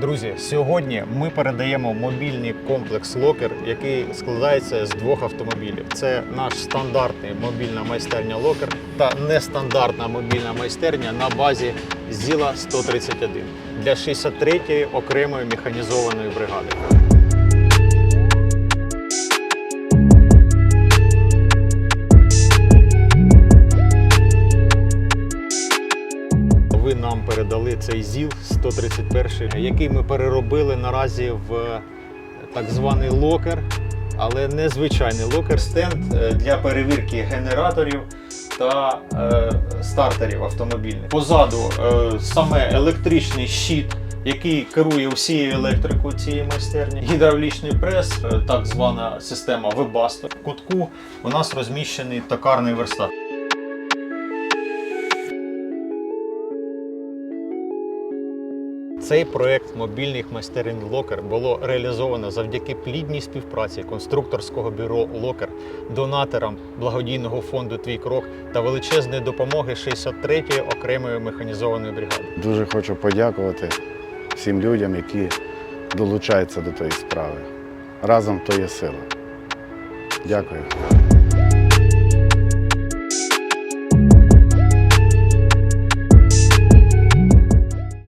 Друзі, сьогодні ми передаємо мобільний комплекс Локер, який складається з двох автомобілів. Це наш стандартний мобільна майстерня Локер та нестандартна мобільна майстерня на базі ЗІЛа 131 для 63-ї окремої механізованої бригади. Нам передали цей ЗІЛ 131, який ми переробили наразі в так званий локер, але не звичайний локер, стенд е, для перевірки генераторів та е, стартерів автомобільних. Позаду е, саме електричний щит. Який керує всією електрикою цієї майстерні, гідравлічний прес, е, так звана система Webasto. В кутку у нас розміщений токарний верстат. Цей проект мобільних майстерень Локер було реалізовано завдяки плідній співпраці конструкторського бюро Локер, донаторам благодійного фонду Твій крок та величезної допомоги 63-ї окремої механізованої бригади. Дуже хочу подякувати всім людям, які долучаються до тієї справи. Разом то є сила. Дякую.